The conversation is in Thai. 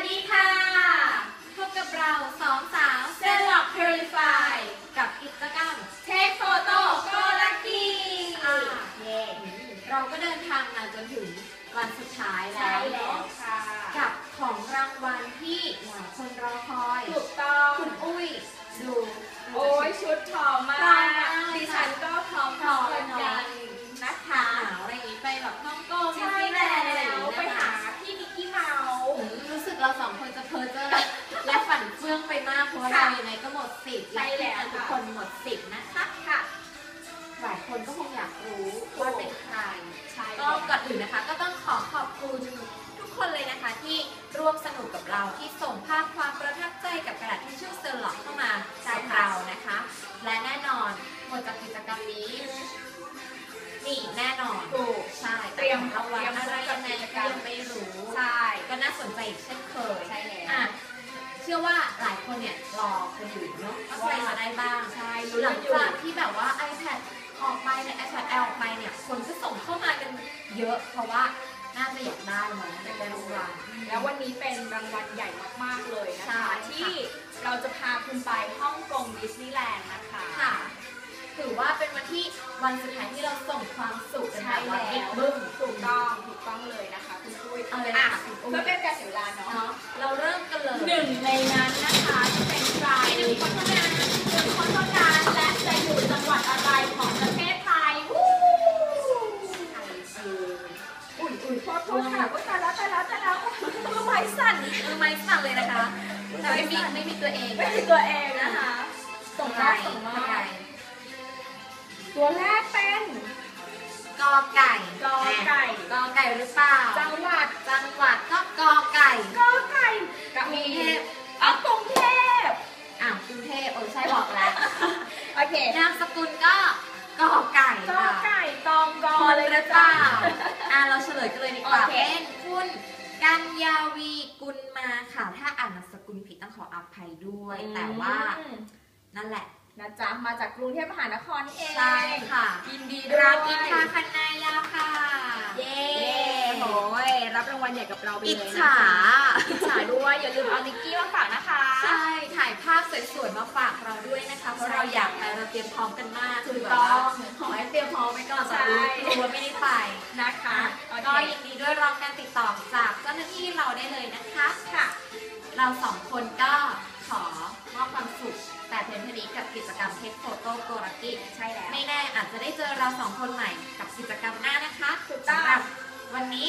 วัสดีค่ะ พบกับเราสองสาวเซลล็อกพ r ริฟายกับกิจกรรมเทคโฟโต้ก็ลักกี้อ่าเย่เราก็เดินทางมาจนถึงวันสุดท้ายแล้ใช่วแล้เนาะวค่ะกับของรางวัลที่หลายคนรอคอยถูกต้อง คุณอุ้ยดูโอ้ยชุดพร้อมมาพร้อม ฝันเฟื่องไปมากเพราะว่าค่ะเรายังไงก็หมดสิทธิ์ใช่แล้วะทุกค่ะคนหมดสิทธิ์นะคะค่ะ หลายคนก็คงอยากรู้ว่าเป็นใคร ใช่ก็ก่อนอื่นนะคะ ก็ต้องขอขอบคุณทุกคนเลยนะคะที่ร่วมสนุกกับเราที่ส่งภาพความประทับใจกับกระดาษทิชชู่เซอร์ล็อกเข้ามาจากเรานะคะ และแน่นอนหมดจากกิจกรรมนี้นี่แน่นอน ถูก ใช่เตรียมรางวัลเตรียมอะไรยังไงกิจกรก็รมยังไม่รู้ ใช่ ก็น่าสนใจอีกเช่นเคยใช่ คนเนี่ยรอคนอื่นเนาะว่าใครมาได้บ้างใช่หลังจากที่แบบว่า iPad ออกไปเนี่ย iPad Air ออกไปเนี่ยคนก็ส่งเข้ามากันเยอะ เพราะว่าน่าจะอยากได้เนาะอยากได้รางวัลแล้ววันนี้เป็นรางวัลใหญ่มากๆเลยนะใช่คะค่ะที่เราจะพาคุณไปฮ่องกงดิสนีย์แลนด์นะคะค่ะถือว่าเป็นวันที่วันสุดท้ายที่เราส่งความสุขกันใช่แบบว่าแล้บิ๊กวบึ้มถูกต้องถูกต้องเลยนะคะคุณปุ้ยเอาเลยอะค่ะคุณอุ้ยเพื่อเป็นการเสียเวลา อุ่นอุ่นโทษโทษค่ะอุ๊ยตายแล้วตายแล้วตายแล้วมือไม้สั่นมือไม้สั่นเลยนะคะแต่ไม่มีไม่มีตัวเองไม่ใช่ตัวเองนะคะส่งมอบส่งมอบใครตัวแรกเป็นกอไก่กอไก่กอไก่หรือเปล่าจังหวัดจังหวัดก็กอไก่กอไก่กระกรุมีงเทพอ๋อกรุงเทพอ้าวกรุงเทพเออใช่บอกแล้วโอเคนามสกุลก็กอไก่กอค่ะไก่ตองกอคนเลยหรืนะอเปจ๊ะล่าอะ เราเฉลยกันเลยดีกว่าโอเค เป็นคุณกัญญาวีกุลมาค่ะ ถ้าอ่านนามสกุลผิดต้องขออภัยด้วย แต่ว่าอืมนั่นแหละนะจ๊ะ มาจากกรุงเทพมหานครนี่เองใช่ค่ะยินดีด้วยรามอินทราคันนายาวค่ะเย้ โอ้ยรับรางวัลใหญ่กับเราไปเลยอิจนะคะฉา อิจฉาด้วย อย่าลืมเอานิกกี้มาฝากนะคะ ใช่ ถ่ายภาพสวยๆ มาฝากเราด้วยนะคะ เพราะเราอยากไปเราเตรียมพร้อมกันมากถูกคืแบบต้ว่าอง ขอให้เตรียมพร้อมไว้ก่อนใช่ แต่รู้ว่าไม่ได้ไป นะคะอะโอก็เคยินดีด้วยรองการติดต่อจากเจ้าหน้าที่เราได้เลยนะคะค่ะ เราสองคนก็ขอมอบความสุขแต่เพียงเท่านี้กับกิจกรรมเทคโฟโต้โกรากิใช่แล้ว ไม่แน่อาจจะได้เจอเราสองคนใหม่กับกิจกรรมหน้านะคะถูกต้องสำหรับวันนี้